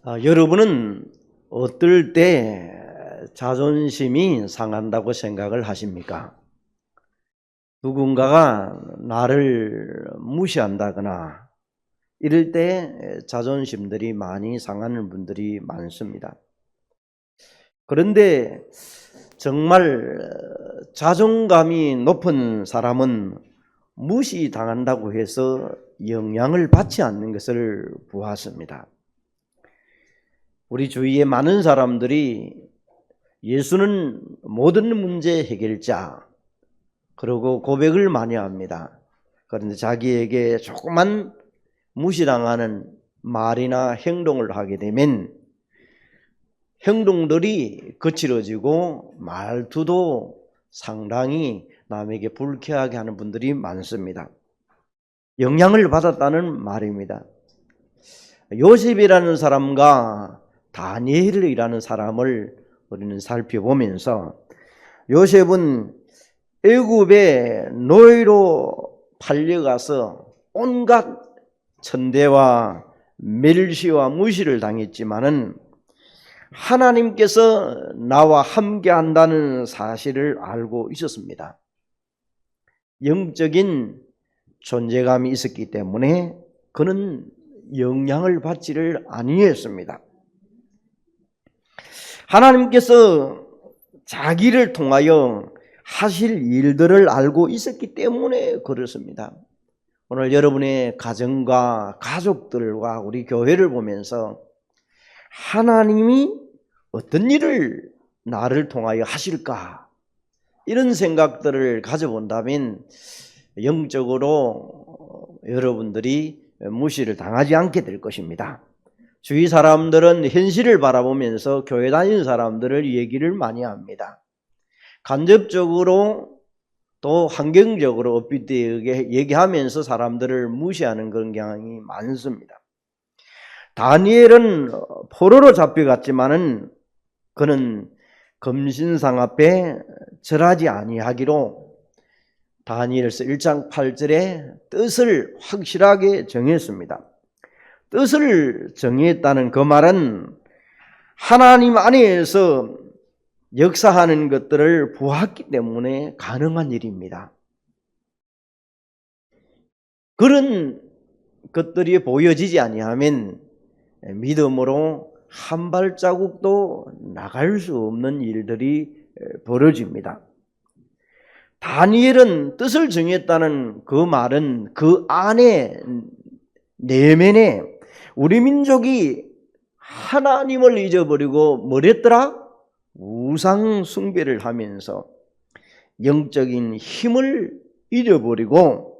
아, 여러분은 어떨 때 자존심이 상한다고 생각을 하십니까? 누군가가 나를 무시한다거나 이럴 때 자존심들이 많이 상하는 분들이 많습니다. 그런데 정말 자존감이 높은 사람은 무시당한다고 해서 영향을 받지 않는 것을 보았습니다. 우리 주위에 많은 사람들이 예수는 모든 문제 해결자, 그리고 고백을 많이 합니다. 그런데 자기에게 조그만 무시당하는 말이나 행동을 하게 되면 행동들이 거칠어지고 말투도 상당히 남에게 불쾌하게 하는 분들이 많습니다. 영향을 받았다는 말입니다. 요셉이라는 사람과 다니엘이라는 사람을 우리는 살펴보면서 요셉은 애굽의 노예로 팔려가서 온갖 천대와 멸시와 무시를 당했지만은 하나님께서 나와 함께 한다는 사실을 알고 있었습니다. 영적인 존재감이 있었기 때문에 그는 영향을 받지를 아니했습니다. 하나님께서 자기를 통하여 하실 일들을 알고 있었기 때문에 그렇습니다. 오늘 여러분의 가정과 가족들과 우리 교회를 보면서 하나님이 어떤 일을 나를 통하여 하실까? 이런 생각들을 가져본다면 영적으로 여러분들이 무시를 당하지 않게 될 것입니다. 주위 사람들은 현실을 바라보면서 교회 다니는 사람들을 얘기를 많이 합니다. 간접적으로 또 환경적으로 엇빗대게 얘기하면서 사람들을 무시하는 그런 경향이 많습니다. 다니엘은 포로로 잡혀갔지만은 그는 검신상 앞에 절하지 아니하기로 다니엘서 1장 8절에 뜻을 확실하게 정했습니다. 뜻을 정했다는 그 말은 하나님 안에서 역사하는 것들을 보았기 때문에 가능한 일입니다. 그런 것들이 보여지지 아니하면 믿음으로 한 발자국도 나갈 수 없는 일들이 벌어집니다. 다니엘은 뜻을 정했다는 그 말은 그 안에 내면에 우리 민족이 하나님을 잊어버리고 뭐랬더라? 우상 숭배를 하면서 영적인 힘을 잃어버리고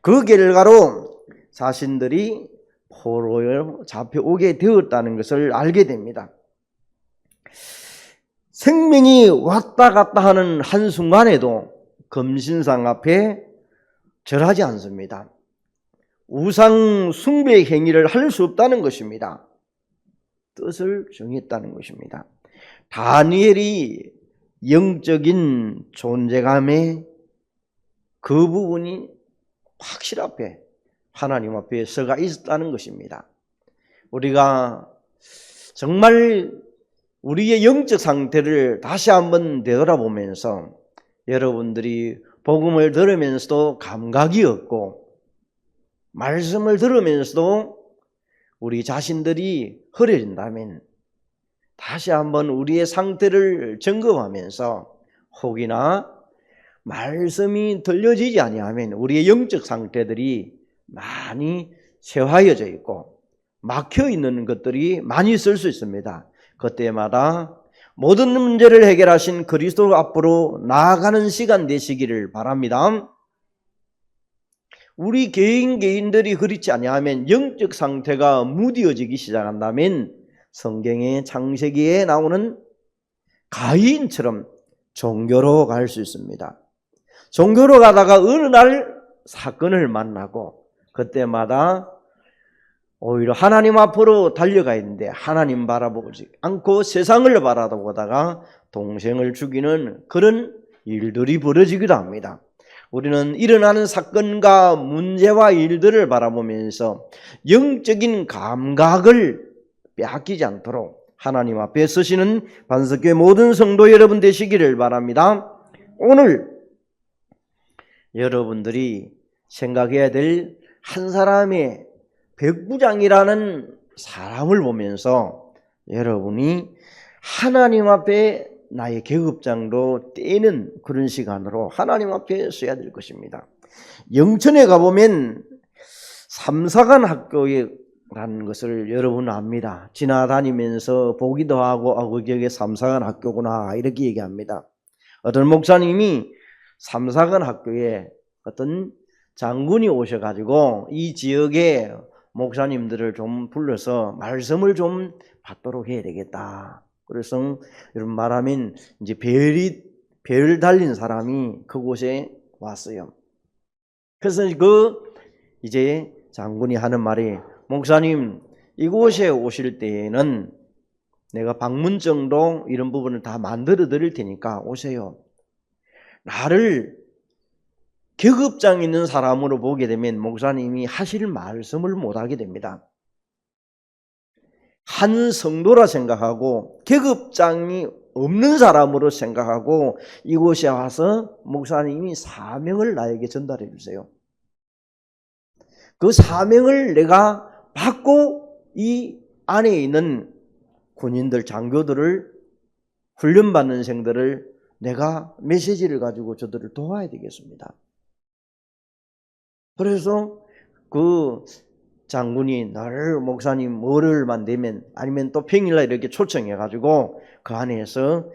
그 결과로 자신들이 포로에 잡혀오게 되었다는 것을 알게 됩니다. 생명이 왔다 갔다 하는 한순간에도 검신상 앞에 절하지 않습니다. 우상 숭배 행위를 할 수 없다는 것입니다. 뜻을 정했다는 것입니다. 다니엘이 영적인 존재감의 그 부분이 확실 앞에 하나님 앞에 서가 있었다는 것입니다. 우리가 정말 우리의 영적 상태를 다시 한번 되돌아보면서 여러분들이 복음을 들으면서도 감각이 없고 말씀을 들으면서도 우리 자신들이 흐려진다면 다시 한번 우리의 상태를 점검하면서 혹이나 말씀이 들려지지 아니하면 우리의 영적 상태들이 많이 쇠화해져 있고 막혀 있는 것들이 많이 있을 수 있습니다. 그때마다 모든 문제를 해결하신 그리스도 앞으로 나아가는 시간 되시기를 바랍니다. 우리 개인 개인들이 그렇지 아니하면 영적 상태가 무디어지기 시작한다면 성경의 창세기에 나오는 가인처럼 종교로 갈 수 있습니다. 종교로 가다가 어느 날 사건을 만나고 그때마다 오히려 하나님 앞으로 달려가 있는데 하나님 바라보지 않고 세상을 바라보다가 동생을 죽이는 그런 일들이 벌어지기도 합니다. 우리는 일어나는 사건과 문제와 일들을 바라보면서 영적인 감각을 빼앗기지 않도록 하나님 앞에 서시는 반석교회 모든 성도 여러분 되시기를 바랍니다. 오늘 여러분들이 생각해야 될 한 사람의 백부장이라는 사람을 보면서 여러분이 하나님 앞에 나의 계급장도 떼는 그런 시간으로 하나님 앞에 서야 될 것입니다. 영천에 가보면 삼사관 학교라는 것을 여러분 압니다. 지나다니면서 보기도 하고, 아, 거기에 삼사관 학교구나, 이렇게 얘기합니다. 어떤 목사님이 삼사관 학교에 어떤 장군이 오셔가지고 이 지역에 목사님들을 좀 불러서 말씀을 좀 받도록 해야 되겠다. 그래서 이런 말하면 이제 별이 별 달린 사람이 그곳에 왔어요. 그래서 그 이제 장군이 하는 말이 목사님 이곳에 오실 때에는 내가 방문정도 이런 부분을 다 만들어 드릴 테니까 오세요. 나를 계급장 있는 사람으로 보게 되면 목사님이 하실 말씀을 못 하게 됩니다. 한 성도라 생각하고 계급장이 없는 사람으로 생각하고 이곳에 와서 목사님이 사명을 나에게 전달해 주세요. 그 사명을 내가 받고 이 안에 있는 군인들, 장교들을 훈련받는 생들을 내가 메시지를 가지고 저들을 도와야 되겠습니다. 그래서 그 장군이 나를 목사님 월요일만 되면 아니면 또 평일날 이렇게 초청해 가지고 그 안에서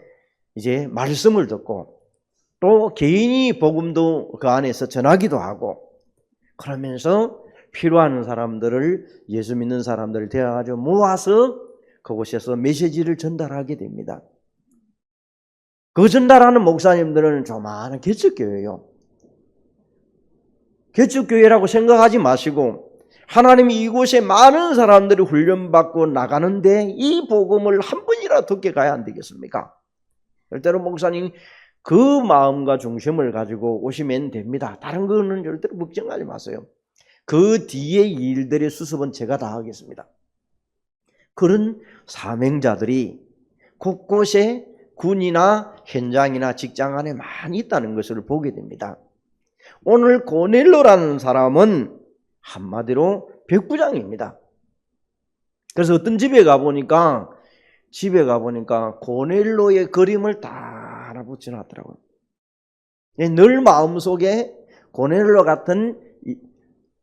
이제 말씀을 듣고 또 개인이 복음도 그 안에서 전하기도 하고 그러면서 필요한 사람들을 예수 믿는 사람들을 대하가지고 모아서 그곳에서 메시지를 전달하게 됩니다. 그 전달하는 목사님들은 조만한 개척교회요. 개척교회라고 생각하지 마시고 하나님이 이곳에 많은 사람들이 훈련받고 나가는데 이 복음을 한 번이라 듣게 가야 안 되겠습니까? 절대로 목사님 그 마음과 중심을 가지고 오시면 됩니다. 다른 거는 절대로 걱정하지 마세요. 그 뒤에 일들의 수습은 제가 다 하겠습니다. 그런 사명자들이 곳곳에 군이나 현장이나 직장 안에 많이 있다는 것을 보게 됩니다. 오늘 고넬로라는 사람은 한마디로 백부장입니다. 그래서 어떤 집에 가보니까 집에 가보니까 고넬로의 그림을 다 하나 붙여 놨더라고요. 늘 마음속에 고넬로 같은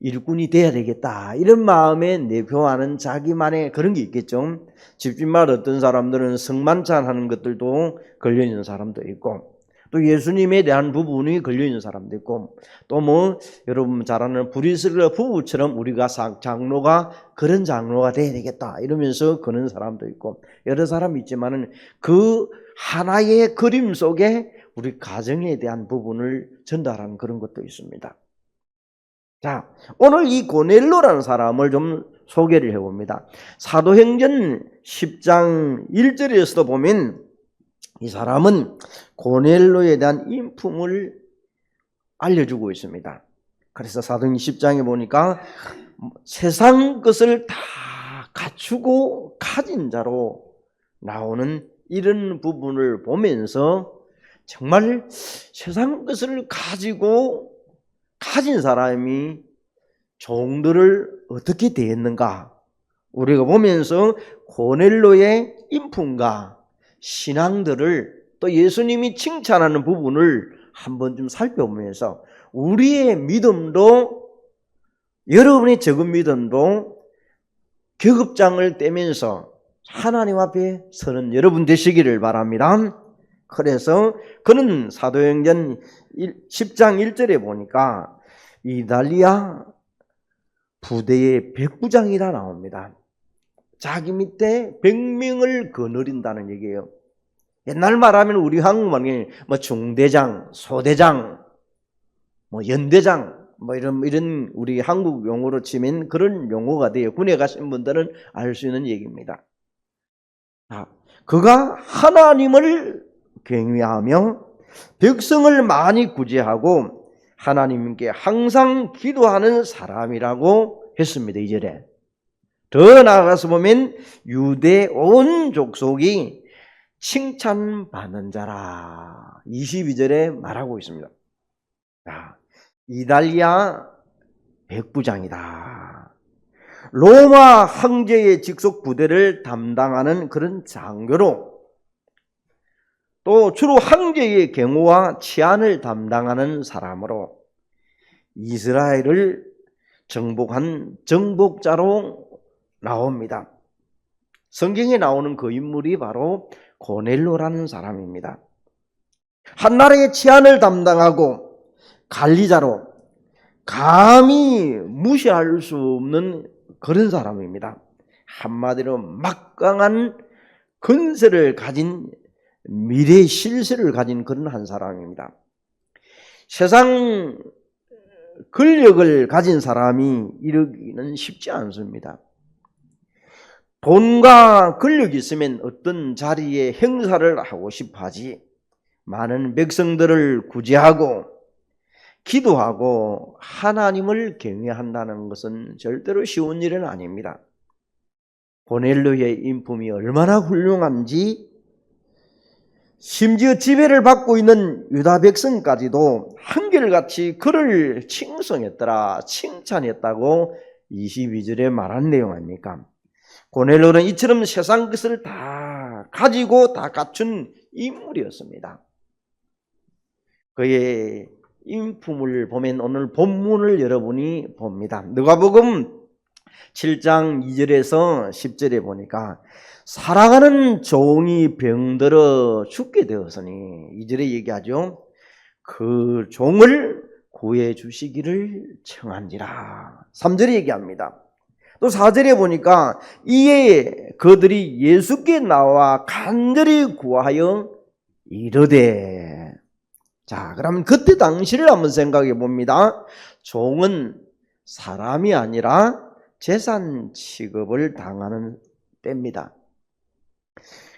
일꾼이 돼야 되겠다. 이런 마음에 내표하는 자기만의 그런 게 있겠죠. 집집마다 어떤 사람들은 성만찬 하는 것들도 걸려있는 사람도 있고, 또 예수님에 대한 부분이 걸려있는 사람도 있고, 또 뭐, 여러분 잘 아는 브리스라 부부처럼 우리가 장로가 그런 장로가 돼야 되겠다. 이러면서 그런 사람도 있고, 여러 사람이 있지만은 그 하나의 그림 속에 우리 가정에 대한 부분을 전달하는 그런 것도 있습니다. 자, 오늘 이 고넬로라는 사람을 좀 소개를 해봅니다. 사도행전 10장 1절에서도 보면 이 사람은 고넬로에 대한 인품을 알려주고 있습니다. 그래서 사도행전 10장에 보니까 세상 것을 다 갖추고 가진 자로 나오는 이런 부분을 보면서 정말 세상 것을 가지고 가진 사람이 종들을 어떻게 대했는가? 우리가 보면서 고넬로의 인품과 신앙들을 또 예수님이 칭찬하는 부분을 한번 좀 살펴보면서 우리의 믿음도 여러분의 적은 믿음도 계급장을 떼면서 하나님 앞에 서는 여러분 되시기를 바랍니다. 그래서 그는 사도행전 10장 1절에 보니까 이달리아 부대의 백부장이라 나옵니다. 자기 밑에 100명을 거느린다는 얘기예요. 옛날 말하면 우리 한국말에 뭐 중대장, 소대장, 뭐 연대장, 뭐 이런 이런 우리 한국 용어로 치면 그런 용어가 돼요. 군에 가신 분들은 알 수 있는 얘기입니다. 아, 그가 하나님을 경외하며 백성을 많이 구제하고 하나님께 항상 기도하는 사람이라고 했습니다. 이 절에 더 나아가서 보면 유대 온 족속이 칭찬받는 자라 22절에 말하고 있습니다. 자, 이달리아 백부장이다. 로마 황제의 직속 부대를 담당하는 그런 장교로 또 주로 황제의 경호와 치안을 담당하는 사람으로 이스라엘을 정복한 정복자로 나옵니다. 성경에 나오는 그 인물이 바로 고넬로라는 사람입니다. 한나라의 치안을 담당하고 관리자로 감히 무시할 수 없는 그런 사람입니다. 한마디로 막강한 근세를 가진 미래 실세를 가진 그런 한 사람입니다. 세상 권력을 가진 사람이 이르기는 쉽지 않습니다. 돈과 권력이 있으면 어떤 자리에 행사를 하고 싶어 하지, 많은 백성들을 구제하고, 기도하고, 하나님을 경외한다는 것은 절대로 쉬운 일은 아닙니다. 고넬로의 인품이 얼마나 훌륭한지, 심지어 지배를 받고 있는 유다 백성까지도 한결같이 그를 칭송했더라, 칭찬했다고 22절에 말한 내용 아닙니까? 고넬로는 이처럼 세상 것을 다 가지고 다 갖춘 인물이었습니다. 그의 인품을 보면 오늘 본문을 여러분이 봅니다. 누가복음 7장 2절에서 10절에 보니까 사랑하는 종이 병들어 죽게 되었으니 2절에 얘기하죠. 그 종을 구해 주시기를 청한지라. 3절에 얘기합니다. 또 4절에 보니까 이에 그들이 예수께 나와 간절히 구하여 이르되 자, 그러면 그때 당시를 한번 생각해 봅니다. 종은 사람이 아니라 재산 취급을 당하는 때입니다.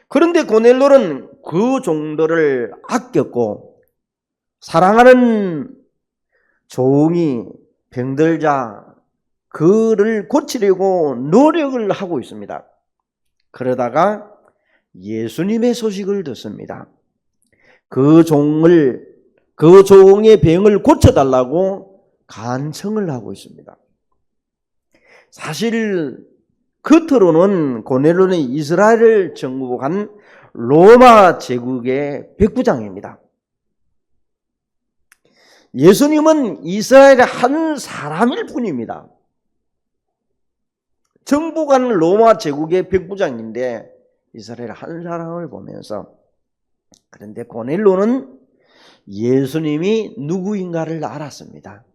그런데 고넬로는 그 정도를 아꼈고 사랑하는 종이 병들자 그를 고치려고 노력을 하고 있습니다. 그러다가 예수님의 소식을 듣습니다. 그 종을 그 종의 병을 고쳐달라고 간청을 하고 있습니다. 사실 겉으로는 고넬로는 이스라엘을 정복한 로마 제국의 백부장입니다. 예수님은 이스라엘의 한 사람일 뿐입니다. 정복한 로마 제국의 백부장인데 이스라엘 한 사람을 보면서 그런데 고넬로는 예수님이 누구인가를 알았습니다.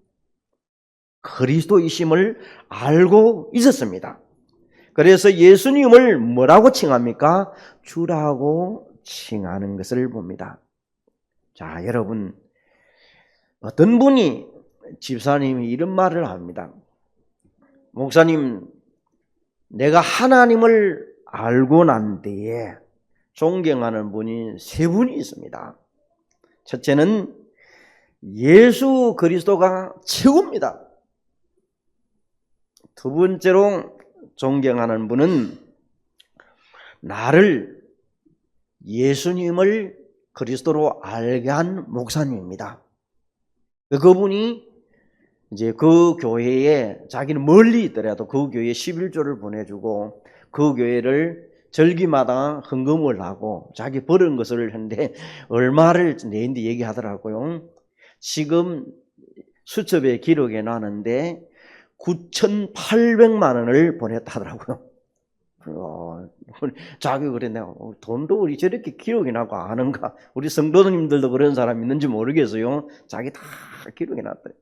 그리스도이심을 알고 있었습니다. 그래서 예수님을 뭐라고 칭합니까? 주라고 칭하는 것을 봅니다. 자, 여러분. 어떤 분이 집사님이 이런 말을 합니다. 목사님, 내가 하나님을 알고 난 뒤에 존경하는 분이 세 분이 있습니다. 첫째는 예수 그리스도가 최고입니다. 두 번째로 존경하는 분은 나를 예수님을 그리스도로 알게 한 목사님입니다. 그분이 이제 그 교회에 자기는 멀리 있더라도 그 교회에 11조를 보내주고 그 교회를 절기마다 헌금을 하고 자기 버는 것을 했는데 얼마를 내는데 얘기하더라고요. 지금 수첩에 기록에 나는데 9,800만 원을 보냈다 하더라고요. 어, 자기 어, 돈도 우리 저렇게 기록이 나고 아는가 우리 성도님들도 그런 사람 있는지 모르겠어요 자기 다 기록이 났더래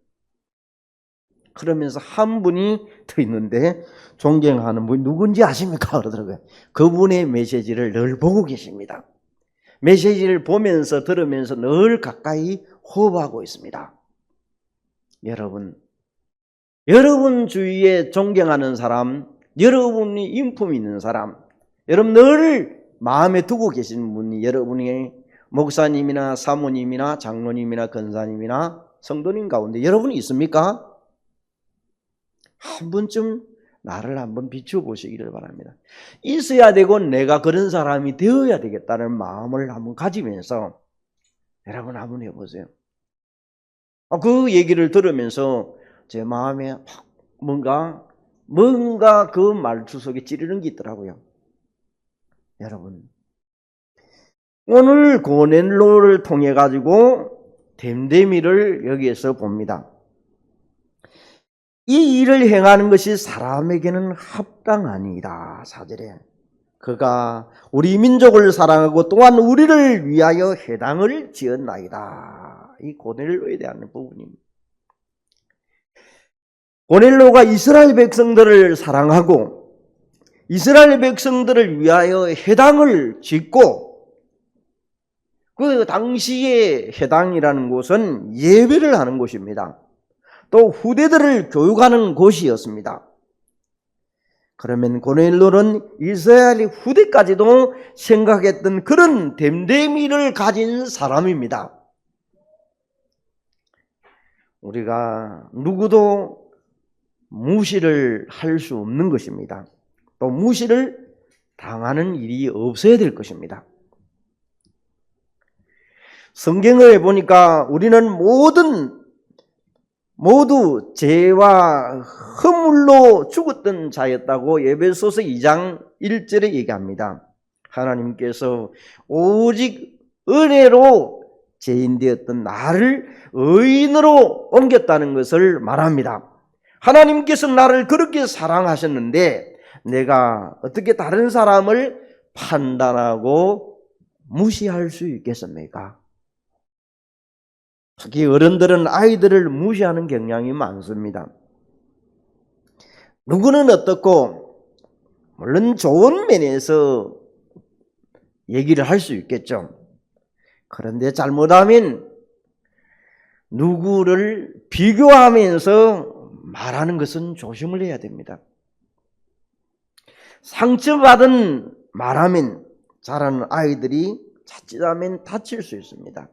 그러면서 한 분이 더 있는데 존경하는 분이 누군지 아십니까? 그러더라고요. 그분의 메시지를 늘 보고 계십니다. 메시지를 보면서 들으면서 늘 가까이 호흡하고 있습니다. 여러분 여러분 주위에 존경하는 사람 여러분이 인품 있는 사람, 여러분 늘 마음에 두고 계신 분이 여러분이 목사님이나 사모님이나 장로님이나 권사님이나 성도님 가운데 여러분이 있습니까? 한 번쯤 나를 한번 비춰보시기를 바랍니다. 있어야 되고 내가 그런 사람이 되어야 되겠다는 마음을 한번 가지면서 여러분 한번 해보세요. 아, 그 얘기를 들으면서 제 마음에 팍 뭔가 뭔가 그 말투 속에 찌르는 게 있더라고요. 여러분 오늘 고넬로를 통해 가지고 댐데미를 여기에서 봅니다. 이 일을 행하는 것이 사람에게는 합당하니이다. 사절에 그가 우리 민족을 사랑하고 또한 우리를 위하여 해당을 지었나이다. 이 고넬로에 대한 부분입니다. 고넬로가 이스라엘 백성들을 사랑하고 이스라엘 백성들을 위하여 해당을 짓고 그 당시에 해당이라는 곳은 예배를 하는 곳입니다. 또 후대들을 교육하는 곳이었습니다. 그러면 고넬로는 이스라엘 후대까지도 생각했던 그런 댐데미를 가진 사람입니다. 우리가 누구도 무시를 할 수 없는 것입니다. 또 무시를 당하는 일이 없어야 될 것입니다. 성경을 보니까 우리는 모든 모두 죄와 허물로 죽었던 자였다고 예배소서 2장 1절에 얘기합니다. 하나님께서 오직 은혜로 죄인 되었던 나를 의인으로 옮겼다는 것을 말합니다. 하나님께서 나를 그렇게 사랑하셨는데 내가 어떻게 다른 사람을 판단하고 무시할 수 있겠습니까? 특히 어른들은 아이들을 무시하는 경향이 많습니다. 누구는 어떻고, 물론 좋은 면에서 얘기를 할 수 있겠죠. 그런데 잘못하면 누구를 비교하면서 말하는 것은 조심을 해야 됩니다. 상처받은 말하면 자라는 아이들이 자칫하면 다칠 수 있습니다.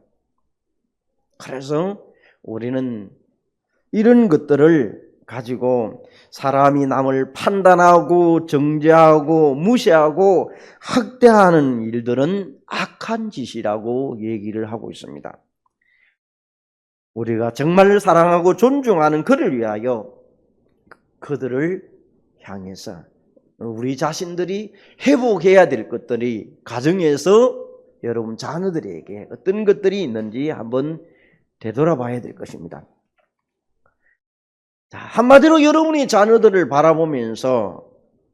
그래서 우리는 이런 것들을 가지고 사람이 남을 판단하고 정죄하고 무시하고 학대하는 일들은 악한 짓이라고 얘기를 하고 있습니다. 우리가 정말 사랑하고 존중하는 그를 위하여 그들을 향해서 우리 자신들이 회복해야 될 것들이 가정에서 여러분 자녀들에게 어떤 것들이 있는지 한번 되돌아봐야 될 것입니다. 자, 한마디로 여러분이 자녀들을 바라보면서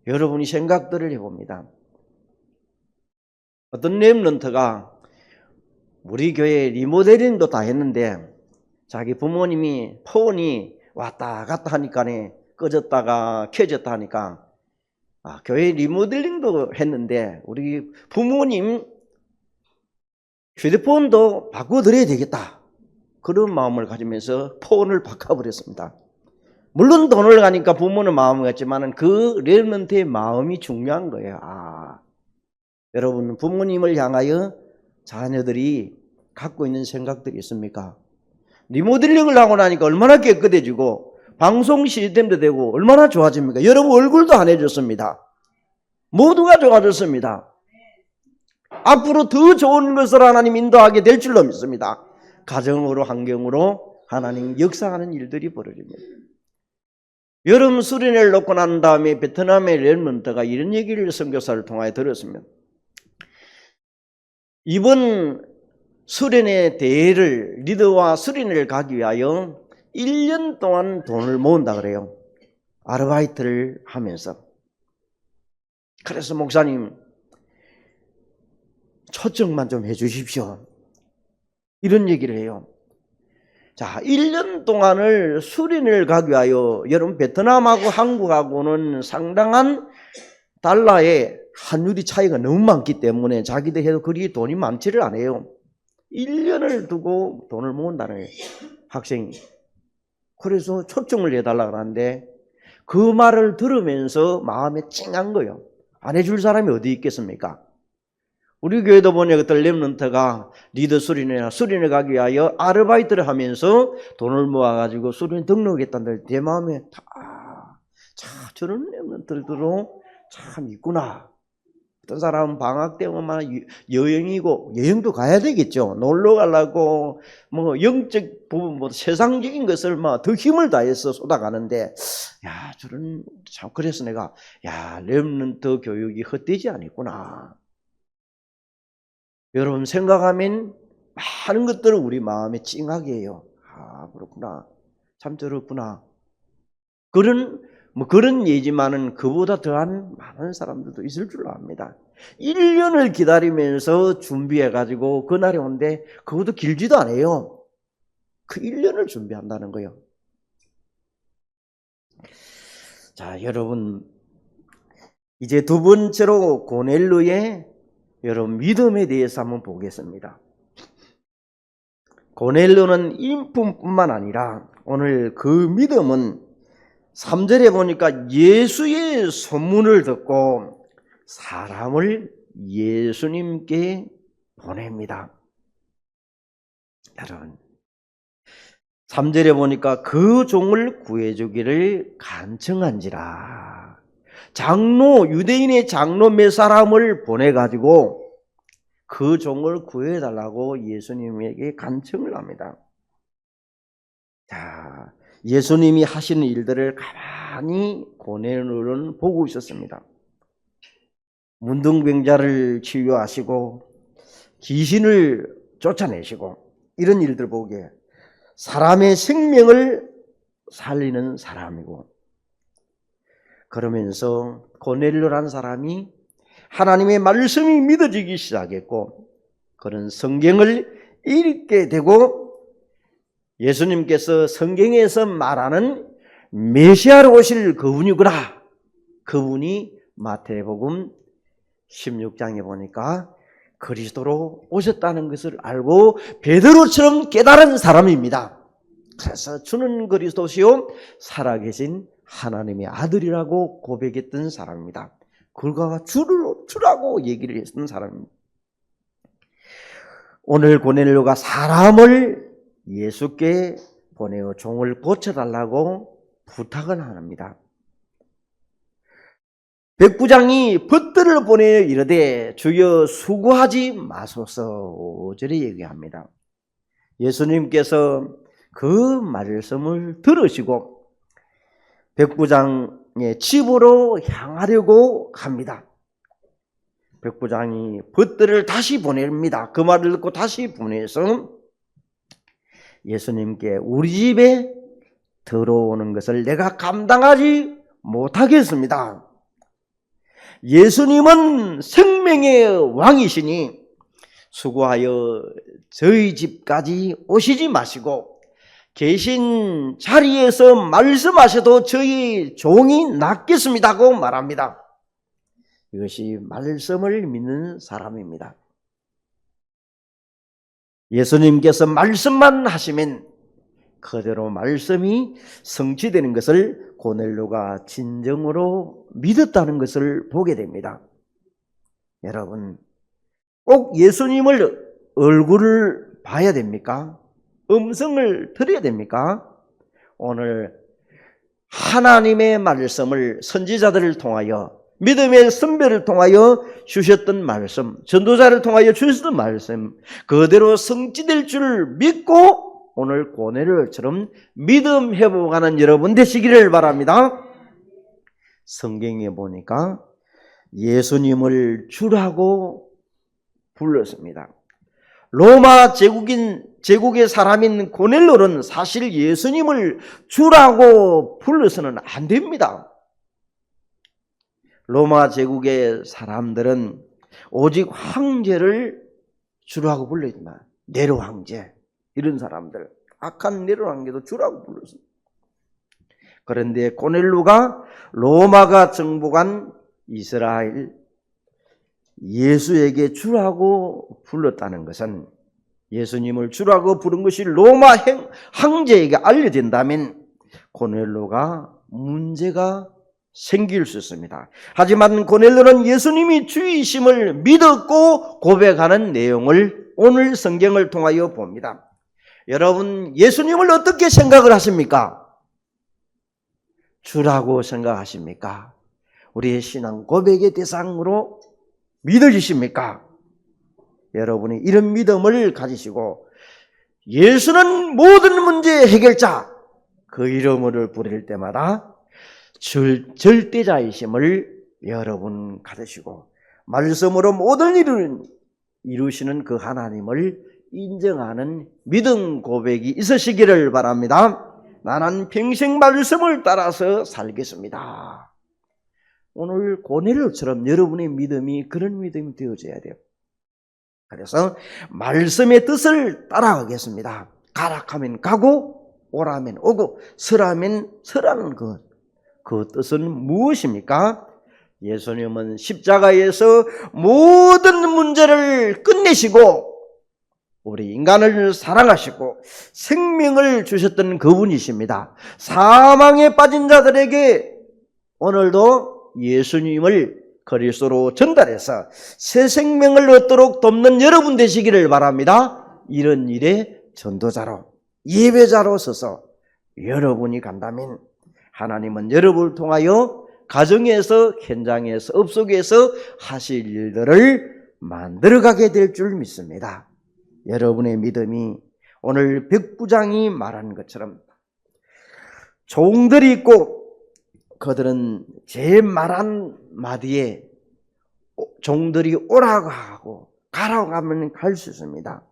여러분이 생각들을 해봅니다. 어떤 랩런트가 우리 교회 리모델링도 다 했는데 자기 부모님이 폰이 왔다 갔다 하니까네 꺼졌다가 켜졌다 하니까 아, 교회 리모델링도 했는데 우리 부모님 휴대폰도 바꿔드려야 되겠다. 그런 마음을 가지면서 폰을 바꿔버렸습니다. 물론 돈을 가니까 부모는 마음을 갖지만 그 랩런트의 마음이 중요한 거예요. 아, 여러분 부모님을 향하여 자녀들이 갖고 있는 생각들이 있습니까? 리모델링을 하고 나니까 얼마나 깨끗해지고 방송 시스템도 되고 얼마나 좋아집니까? 여러분 얼굴도 환해졌습니다. 모두가 좋아졌습니다. 앞으로 더 좋은 것을 하나님 인도하게 될 줄로 믿습니다. 가정으로 환경으로 하나님 역사하는 일들이 벌어집니다. 여름 수련회를 놓고 난 다음에 베트남의 렐먼트가 이런 얘기를 선교사를 통하여 들었습니다. 이번 수련회 대회를 리더와 수련회를 가기 위하여 1년 동안 돈을 모은다 그래요. 아르바이트를 하면서. 그래서 목사님 초청만 좀 해주십시오. 이런 얘기를 해요. 자, 1년 동안을 수련을 가기 위하여 여러분 베트남하고 한국하고는 상당한 달러의 환율이 차이가 너무 많기 때문에 자기들 해도 그리 돈이 많지를 않아요. 1년을 두고 돈을 모은다는 학생이. 그래서 초청을 해달라고 하는데 그 말을 들으면서 마음에 찡한 거예요. 안 해줄 사람이 어디 있겠습니까? 우리 교회도 보니 그들 렘런트가 리더 수련회나 수련회 가기 위하여 아르바이트를 하면서 돈을 모아가지고 수련회 등록했다는데 내 마음에 다 자, 저런 렘넌트들도 참 있구나. 어떤 사람은 방학 여- 여행이고 여행도 가야 되겠죠. 놀러 가려고 뭐 영적 부분 뭐 세상적인 것을 막 더 힘을 다해서 쏟아가는데 야 저런 참 그래서 내가 야 렘넌트 교육이 헛되지 않았구나. 여러분 생각하면 많은 것들을 우리 마음에 찡하게 해요. 아 그렇구나. 참 저렇구나. 그런 뭐 그런 예지만은 그보다 더한 많은 사람들도 있을 줄로 압니다. 1년을 기다리면서 준비해 가지고 그날이 온데 그것도 길지도 않아요. 그 1년을 준비한다는 거예요. 자, 여러분 이제 두 번째로 고넬로의 여러분 믿음에 대해서 한번 보겠습니다. 고넬로는 인품뿐만 아니라 오늘 그 믿음은 3절에 보니까 예수의 소문을 듣고 사람을 예수님께 보냅니다. 여러분, 3절에 보니까 그 종을 구해주기를 간청한지라. 장로, 유대인의 장로 몇 사람을 보내 가지고 그 종을 구해 달라고 예수님에게 간청을 합니다. 자, 예수님이 하시는 일들을 가만히 고넬로는 보고 있었습니다. 문둥병자를 치유하시고 귀신을 쫓아내시고 이런 일들 보기에 사람의 생명을 살리는 사람이고 그러면서 고넬로라는 사람이 하나님의 말씀이 믿어지기 시작했고 그런 성경을 읽게 되고 예수님께서 성경에서 말하는 메시아로 오실 그분이구나. 그분이 마태복음 16장에 보니까 그리스도로 오셨다는 것을 알고 베드로처럼 깨달은 사람입니다. 그래서 주는 그리스도시요 살아계신 하나님의 아들이라고 고백했던 사람입니다. 그가 주를 주라고 얘기를 했던 사람입니다. 오늘 고넬료가 사람을 예수께 보내어 종을 고쳐달라고 부탁을 합니다. 백부장이 벗들을 보내어 이르되 주여 수고하지 마소서 오절에 얘기합니다. 예수님께서 그 말씀을 들으시고 백부장의 집으로 향하려고 갑니다. 백부장이 벗들을 다시 보냅니다. 그 말을 듣고 다시 보내서 예수님께 우리 집에 들어오는 것을 내가 감당하지 못하겠습니다. 예수님은 생명의 왕이시니 수고하여 저희 집까지 오시지 마시고 계신 자리에서 말씀하셔도 저희 종이 낫겠습니다고 말합니다. 이것이 말씀을 믿는 사람입니다. 예수님께서 말씀만 하시면 그대로 말씀이 성취되는 것을 고넬로가 진정으로 믿었다는 것을 보게 됩니다. 여러분, 꼭 예수님을 얼굴을 봐야 됩니까? 음성을 들어야 됩니까? 오늘 하나님의 말씀을 선지자들을 통하여 믿음의 선배를 통하여 주셨던 말씀, 전도자를 통하여 주셨던 말씀, 그대로 성취될 줄 믿고 오늘 고뇌를처럼 믿음 회복하는 여러분 되시기를 바랍니다. 성경에 보니까 예수님을 주라고 불렀습니다. 로마 제국인 제국의 사람인 고넬로는 사실 예수님을 주라고 불러서는 안 됩니다. 로마 제국의 사람들은 오직 황제를 주라고 불렀지만 네로 황제 이런 사람들 악한 네로 황제도 주라고 불렀습니다. 그런데 고넬로가 로마가 정복한 이스라엘 예수에게 주라고 불렀다는 것은 예수님을 주라고 부른 것이 로마 행, 황제에게 알려진다면 고넬로가 문제가 생길 수 있습니다. 하지만 고넬로는 예수님이 주이심을 믿었고 고백하는 내용을 오늘 성경을 통하여 봅니다. 여러분, 예수님을 어떻게 생각을 하십니까? 주라고 생각하십니까? 우리의 신앙 고백의 대상으로 믿어지십니까? 여러분이 이런 믿음을 가지시고 예수는 모든 문제의 해결자 그 이름을 부를 때마다 절, 절대자이심을 여러분 가지시고 말씀으로 모든 일을 이루시는 그 하나님을 인정하는 믿음 고백이 있으시기를 바랍니다. 나는 평생 말씀을 따라서 살겠습니다. 오늘 고넬료처럼 여러분의 믿음이 그런 믿음이 되어져야 돼요. 그래서 말씀의 뜻을 따라가겠습니다. 가락하면 가고 오라면 오고 서라면 서라는 것. 그 뜻은 무엇입니까? 예수님은 십자가에서 모든 문제를 끝내시고 우리 인간을 사랑하시고 생명을 주셨던 그분이십니다. 사망에 빠진 자들에게 오늘도 예수님을 그리스도로 전달해서 새 생명을 얻도록 돕는 여러분 되시기를 바랍니다. 이런 일에 전도자로 예배자로 서서 여러분이 간다면 하나님은 여러분을 통하여 가정에서 현장에서 업속에서 하실 일들을 만들어가게 될 줄 믿습니다. 여러분의 믿음이 오늘 백부장이 말한 것처럼 종들이 있고 그들은 제 말한 마디에 종들이 오라고 하고 가라고 하면 갈 수 있습니다.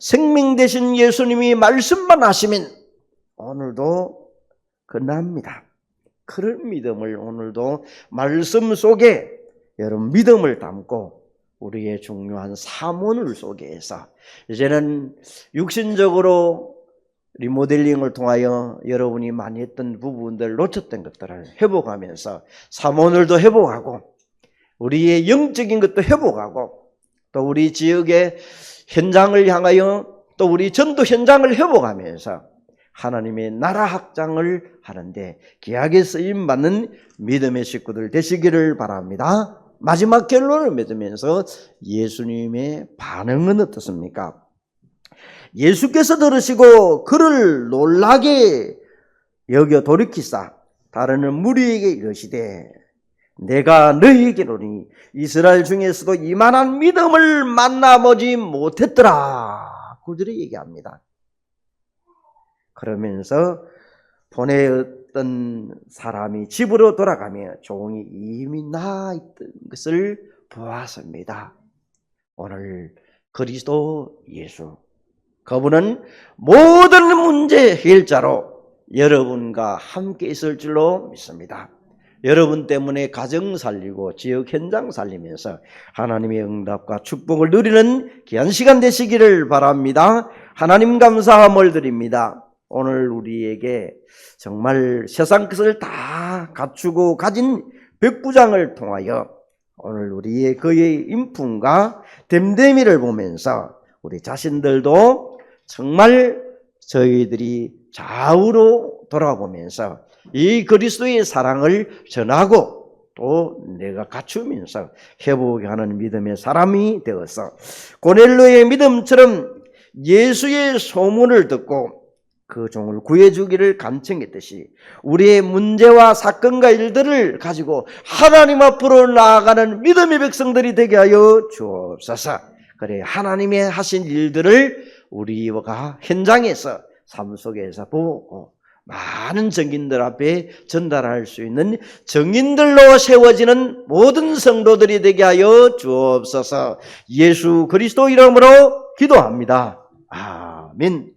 생명 대신 예수님이 말씀만 하시면 오늘도 끝납니다. 그런 믿음을 오늘도 말씀 속에 여러분 믿음을 담고 우리의 중요한 사문을 속에서 이제는 육신적으로 리모델링을 통하여 여러분이 많이 했던 부분들 놓쳤던 것들을 회복하면서 사모늘도 회복하고 우리의 영적인 것도 회복하고 또 우리 지역의 현장을 향하여 또 우리 전도 현장을 회복하면서 하나님의 나라 확장을 하는데 귀하게 쓰임 받는 믿음의 식구들 되시기를 바랍니다. 마지막 결론을 맺으면서 예수님의 반응은 어떻습니까? 예수께서 들으시고 그를 놀라게 여겨 돌이키사 다른 무리에게 이르시되 내가 너희에게로니 이스라엘 중에서도 이만한 믿음을 만나보지 못했더라. 구절이 얘기합니다. 그러면서 보내었던 사람이 집으로 돌아가며 종이 이미 나 있던 것을 보았습니다. 오늘 그리스도 예수 그분은 모든 문제 해결자로 여러분과 함께 있을 줄로 믿습니다. 여러분 때문에 가정 살리고 지역 현장 살리면서 하나님의 응답과 축복을 누리는 귀한 시간 되시기를 바랍니다. 하나님 감사함을 드립니다. 오늘 우리에게 정말 세상 것을 다 갖추고 가진 백부장을 통하여 오늘 우리의 그의 인품과 됨됨이를 보면서 우리 자신들도 정말 저희들이 좌우로 돌아보면서 이 그리스도의 사랑을 전하고 또 내가 갖추면서 회복하는 믿음의 사람이 되어서 고넬로의 믿음처럼 예수의 소문을 듣고 그 종을 구해주기를 간청했듯이 우리의 문제와 사건과 일들을 가지고 하나님 앞으로 나아가는 믿음의 백성들이 되게 하여 주옵소서. 그래 하나님의 하신 일들을 우리가 현장에서 삶 속에서 보고 많은 정인들 앞에 전달할 수 있는 정인들로 세워지는 모든 성도들이 되게 하여 주옵소서. 예수 그리스도 이름으로 기도합니다. 아멘.